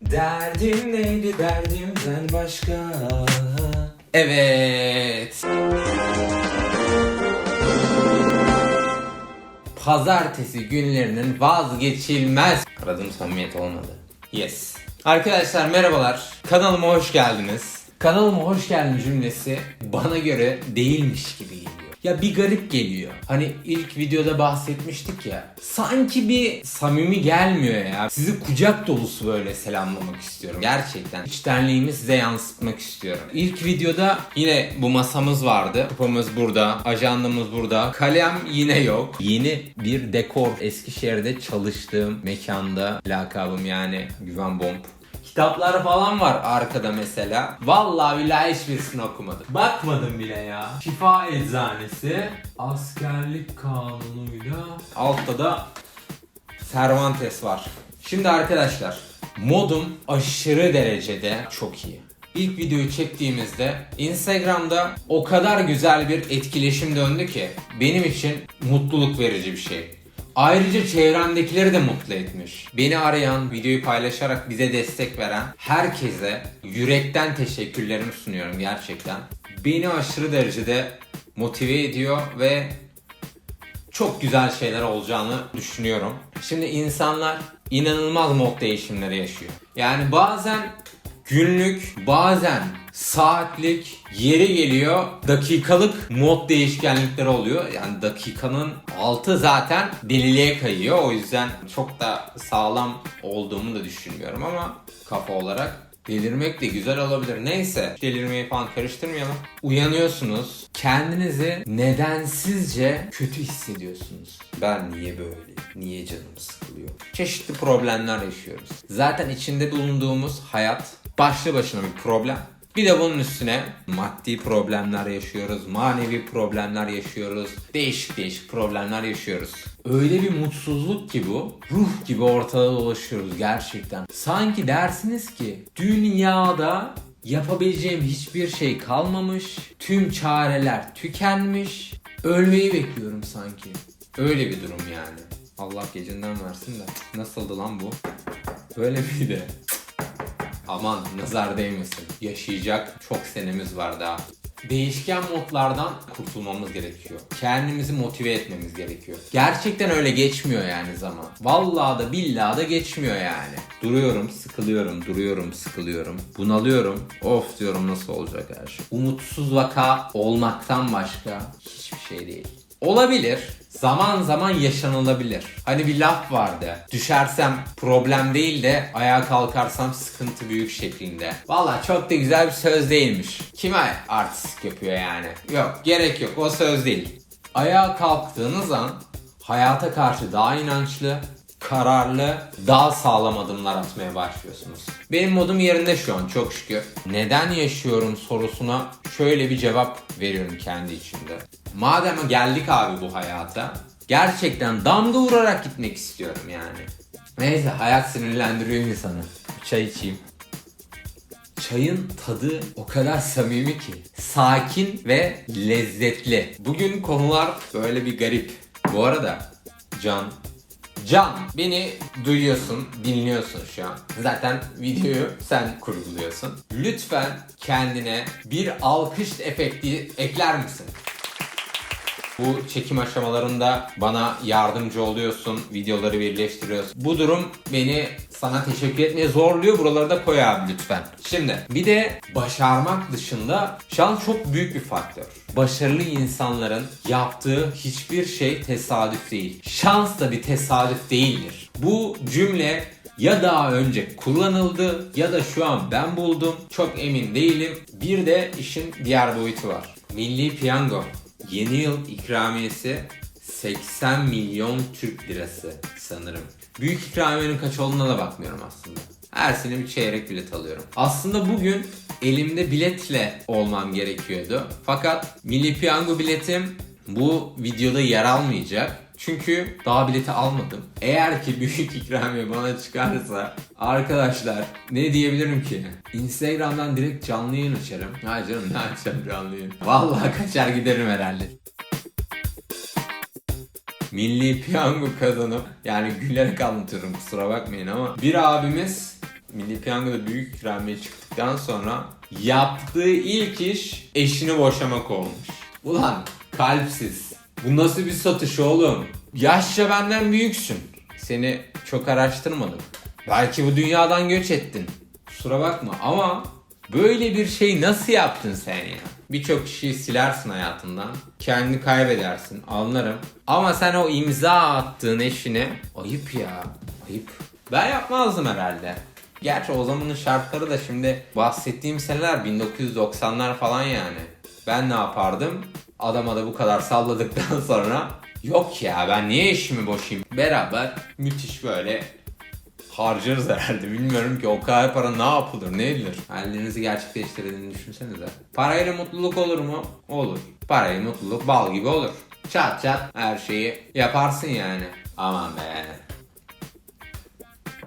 Derdim neydi? Derdimden başka. Evet. Pazartesi günlerinin vazgeçilmez. Aradığım samimiyet olmadı. Yes. Arkadaşlar merhabalar. Kanalıma hoş geldiniz. Kanalıma hoş geldin cümlesi bana göre değilmiş gibi. Ya bir garip geliyor. Hani ilk videoda bahsetmiştik ya. Sanki bir samimi gelmiyor ya. Sizi kucak dolusu böyle selamlamak istiyorum. Gerçekten. İçtenliğimi size yansıtmak istiyorum. İlk videoda yine bu masamız vardı. Kupamız burada. Ajandamız burada. Kalem yine yok. Yeni bir dekor. Eskişehir'de çalıştığım mekanda lakabım yani Güven Bomb. Kitaplar falan var arkada mesela. Vallahi billahi hiçbirisini okumadım. Bakmadım bile ya. Şifa Eczanesi, Askerlik Kanunu'yla altta da Cervantes var. Şimdi arkadaşlar modum aşırı derecede çok iyi. İlk videoyu çektiğimizde Instagram'da o kadar güzel bir etkileşim döndü ki benim için mutluluk verici bir şey. Ayrıca çevremdekileri de mutlu etmiş. Beni arayan, videoyu paylaşarak bize destek veren herkese yürekten teşekkürlerimi sunuyorum gerçekten. Beni aşırı derecede motive ediyor ve çok güzel şeyler olacağını düşünüyorum. Şimdi insanlar inanılmaz mod değişimleri yaşıyor. Yani bazen günlük, bazen saatlik, yeri geliyor dakikalık mod değişkenlikleri oluyor. Yani dakikanın altı zaten deliliğe kayıyor. O yüzden çok da sağlam olduğumu da düşünmüyorum ama kafa olarak Delirmek de güzel olabilir. Neyse delirmeyi falan karıştırmayalım. Uyanıyorsunuz. Kendinizi nedensizce kötü hissediyorsunuz. Ben niye böyle? Niye canım sıkılıyor? Çeşitli problemler yaşıyoruz. Zaten içinde bulunduğumuz hayat başlı başına bir problem. Bir de bunun üstüne maddi problemler yaşıyoruz, manevi problemler yaşıyoruz, değişik değişik problemler yaşıyoruz. Öyle bir mutsuzluk ki bu, ruh gibi ortada dolaşıyoruz gerçekten. Sanki dersiniz ki dünyada yapabileceğim hiçbir şey kalmamış, tüm çareler tükenmiş, ölmeyi bekliyorum sanki. Öyle bir durum yani. Allah gecinden versin de. Nasıldı lan bu? Böyle miydi? Aman nazar değmesin. Yaşayacak çok senemiz var daha. Değişken modlardan kurtulmamız gerekiyor. Kendimizi motive etmemiz gerekiyor. Gerçekten öyle geçmiyor yani zaman. Vallahi da billahi da geçmiyor yani. Duruyorum, sıkılıyorum, duruyorum, sıkılıyorum. Bunalıyorum. Of diyorum nasıl olacak her şey. Umutsuz vaka olmaktan başka hiçbir şey değil. Olabilir. Zaman zaman yaşanılabilir. Hani bir laf vardı. Düşersem problem değil de ayağa kalkarsam sıkıntı büyük şeklinde. Valla çok da güzel bir söz değilmiş. Kime artistik yapıyor yani? Yok gerek yok o söz değil. Ayağa kalktığınız an hayata karşı daha inançlı, kararlı, daha sağlam adımlar atmaya başlıyorsunuz. Benim modum yerinde şu an çok şükür. Neden yaşıyorum sorusuna şöyle bir cevap veriyorum kendi içimde. Madem geldik abi bu hayata, gerçekten damga vurarak gitmek istiyorum yani. Neyse hayat sinirlendiriyor insanı. Çay içeyim. Çayın tadı o kadar samimi ki. Sakin ve lezzetli. Bugün konular böyle bir garip. Bu arada Can Can beni duyuyorsun, dinliyorsun şu an. Zaten videoyu sen kurguluyorsun. Lütfen kendine bir alkış efekti ekler misin? Bu çekim aşamalarında bana yardımcı oluyorsun, videoları birleştiriyorsun. Bu durum beni sana teşekkür etmeye zorluyor. Buraları da koy abi lütfen. Şimdi bir de başarmak dışında şans çok büyük bir faktör. Başarılı insanların yaptığı hiçbir şey tesadüf değil. Şans da bir tesadüf değildir. Bu cümle ya daha önce kullanıldı ya da şu an ben buldum. Çok emin değilim. Bir de işin diğer boyutu var. Milli Piyango. Yeni yıl ikramiyesi 80 milyon Türk lirası sanırım. Büyük ikramiyenin kaç olduğuna da bakmıyorum aslında. Her sene bir çeyrek bilet alıyorum. Aslında bugün elimde biletle olmam gerekiyordu. Fakat Milli Piyango biletim bu videoda yer almayacak. Çünkü daha bileti almadım. Eğer ki büyük ikramiye bana çıkarsa arkadaşlar ne diyebilirim ki? Instagram'dan direkt canlı yayın açarım. Ha canım ne açacağım canlı yayın? Vallahi kaçar giderim herhalde. Milli piyango kazanıp yani gülerek anlatıyorum kusura bakmayın ama bir abimiz Milli Piyango'da büyük ikramiye çıktıktan sonra yaptığı ilk iş eşini boşamak olmuş. Ulan kalpsiz. Bu nasıl bir satış oğlum? Yaşça benden büyüksün. Seni çok araştırmadım. Belki bu dünyadan göç ettin. Kusura bakma ama böyle bir şey nasıl yaptın sen ya? Birçok kişiyi silersin hayatından. Kendini kaybedersin anlarım. Ama sen o imza attığın eşine ayıp ya. Ayıp. Ben yapmazdım herhalde. Gerçi o zamanın şartları da şimdi bahsettiğim seneler 1990'lar falan yani. Ben ne yapardım? Adama da bu kadar salladıktan sonra yok ya ben niye eşimi boşayım? Beraber müthiş böyle harcarız herhalde. Bilmiyorum ki o kadar para ne yapılır, ne edilir? Hayallerinizi gerçekleştirdiğini düşünsenize. Parayla mutluluk olur mu? Olur. Parayla mutluluk bal gibi olur. Çat çat her şeyi yaparsın yani. Aman be.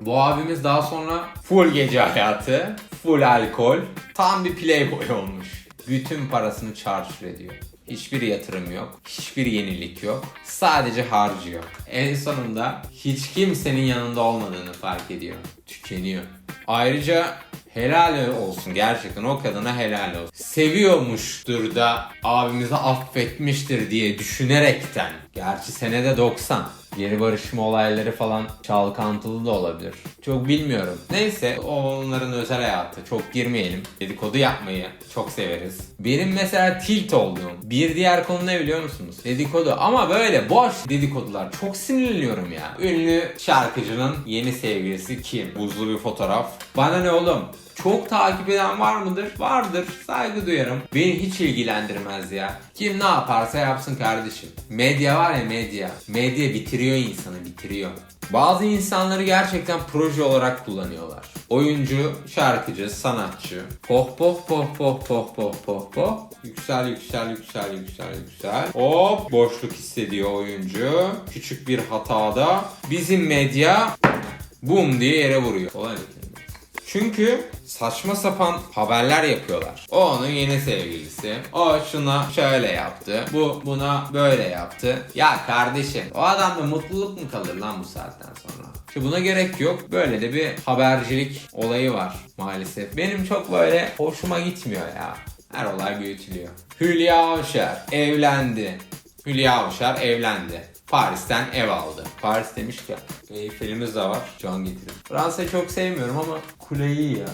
Bu abimiz daha sonra full gece hayatı, full alkol, tam bir playboy olmuş. Bütün parasını çarçur ediyor. Hiçbir yatırım yok, hiçbir yenilik yok. Sadece harcıyor. En sonunda hiç kimsenin yanında olmadığını fark ediyor. Tükeniyor. Ayrıca helal olsun gerçekten o kadına helal olsun. Seviyormuştur da abimizi affetmiştir diye düşünerekten. Gerçi senede 90. Geri barışma olayları falan çalkantılı da olabilir. Çok bilmiyorum. Neyse onların özel hayatı. Çok girmeyelim. Dedikodu yapmayı çok severiz. Benim mesela tilt olduğum bir diğer konu ne biliyor musunuz? Dedikodu ama böyle boş dedikodular. Çok sinirleniyorum ya. Ünlü şarkıcının yeni sevgilisi kim? Buzlu bir fotoğraf. Bana ne oğlum? Çok takip eden var mıdır? Vardır. Saygı duyarım. Beni hiç ilgilendirmez ya. Kim ne yaparsa yapsın kardeşim. Medya var ya medya. Medya bitiriyor insanı bitiriyor. Bazı insanları gerçekten proje olarak kullanıyorlar. Oyuncu, şarkıcı, sanatçı. Poh poh poh poh poh poh poh poh. Yüksel yüksel yüksel yüksel yüksel. Hop boşluk hissediyor oyuncu. Küçük bir hatada bizim medya bum diye yere vuruyor. Değil. Çünkü saçma sapan haberler yapıyorlar. O onun yeni sevgilisi. O şuna şöyle yaptı. Bu buna böyle yaptı. Ya kardeşim o adamda mutluluk mu kalır lan bu saatten sonra? İşte buna gerek yok. Böyle de bir habercilik olayı var maalesef. Benim çok böyle hoşuma gitmiyor ya. Her olay büyütülüyor. Hülya Avşar evlendi. Hülya Avşar evlendi. Paris'ten ev aldı. Paris demişken Eyfel'imiz de var. Can getirin. Fransa'yı çok sevmiyorum ama kule iyi ya.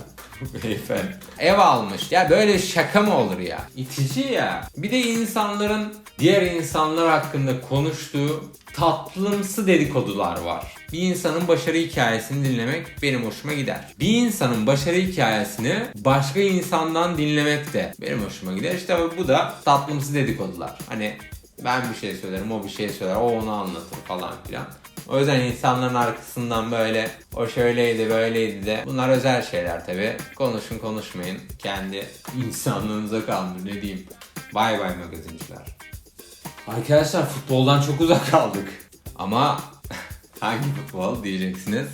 Eyfel. Ev almış. Ya böyle şaka mı olur ya? İtici ya. Bir de insanların diğer insanlar hakkında konuştuğu tatlımsı dedikodular var. Bir insanın başarı hikayesini dinlemek benim hoşuma gider. Bir insanın başarı hikayesini başka insandan dinlemek de benim hoşuma gider. İşte bu da tatlımsı dedikodular. Hani ben bir şey söylerim, o bir şey söyler, o onu anlatır falan filan. O yüzden insanların arkasından böyle o şöyleydi böyleydi de bunlar özel şeyler tabi. Konuşun konuşmayın. Kendi insanlığınıza kalın ne diyeyim. Bay bay magazinciler. Arkadaşlar futboldan çok uzak kaldık. Ama hangi futbol diyeceksiniz.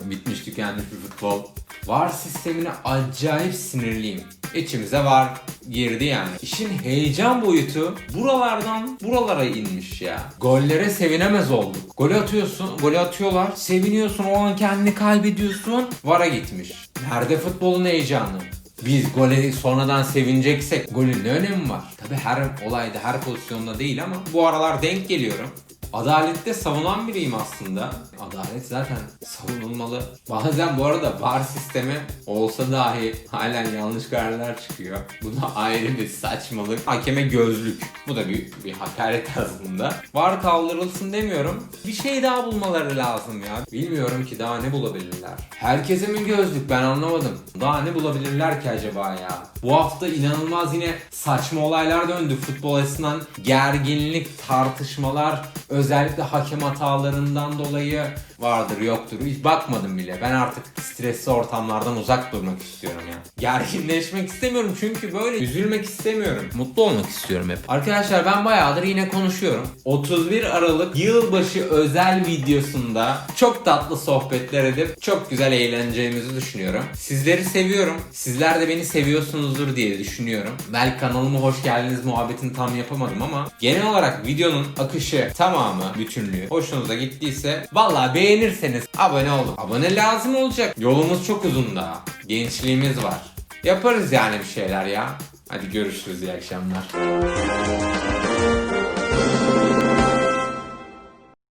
Bitmiş tükenmiş bir futbol. VAR sistemine acayip sinirliyim. İçimize VAR girdi yani. İşin heyecan boyutu buralardan buralara inmiş ya. Gollere sevinemez olduk. Golü atıyorsun, golü atıyorlar, seviniyorsun, o an kendini kaybediyorsun. VAR'a gitmiş. Nerede futbolun heyecanı? Biz gole sonradan sevineceksek golün ne önemi var? Tabi her olayda, her pozisyonda değil ama bu aralar denk geliyorum. Adalette savunan biriyim aslında. Adalet zaten savunulmalı. Bazen bu arada VAR sistemi olsa dahi halen yanlış kararlar çıkıyor. Bu da ayrı bir saçmalık. Hakeme gözlük. Bu da bir, bir hakaret aslında. VAR kaldırılsın demiyorum. Bir şey daha bulmaları lazım ya. Bilmiyorum ki daha ne bulabilirler. Herkese mi gözlük ben anlamadım. Daha ne bulabilirler ki acaba ya? Bu hafta inanılmaz yine saçma olaylar döndü. Futbol açısından gerginlik, tartışmalar, özellikle hakem hatalarından dolayı vardır yoktur. Hiç bakmadım bile. Ben artık stresli ortamlardan uzak durmak istiyorum ya. Gerginleşmek istemiyorum çünkü böyle üzülmek istemiyorum. Mutlu olmak istiyorum hep. Arkadaşlar ben bayağıdır yine konuşuyorum. 31 Aralık yılbaşı özel videosunda çok tatlı sohbetler edip çok güzel eğleneceğimizi düşünüyorum. Sizleri seviyorum. Sizler de beni seviyorsunuzdur diye düşünüyorum. Belki kanalıma hoş geldiniz muhabbetini tam yapamadım ama genel olarak videonun akışı tamamı, bütünlüğü hoşunuza gittiyse valla benim Beğenirseniz abone olun. Abone lazım olacak. Yolumuz çok uzun daha. Gençliğimiz var. Yaparız yani bir şeyler ya. Hadi görüşürüz iyi akşamlar.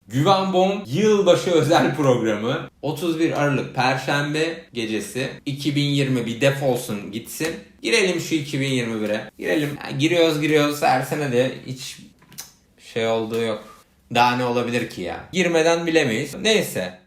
Güven Bomb yılbaşı özel programı 31 Aralık Perşembe gecesi 2020 bir defolsun gitsin. Girelim şu 2021'e. Girelim. Ya giriyoruz giriyoruz her sene de hiç şey olduğu yok. Daha ne olabilir ki ya? Girmeden bilemeyiz. Neyse.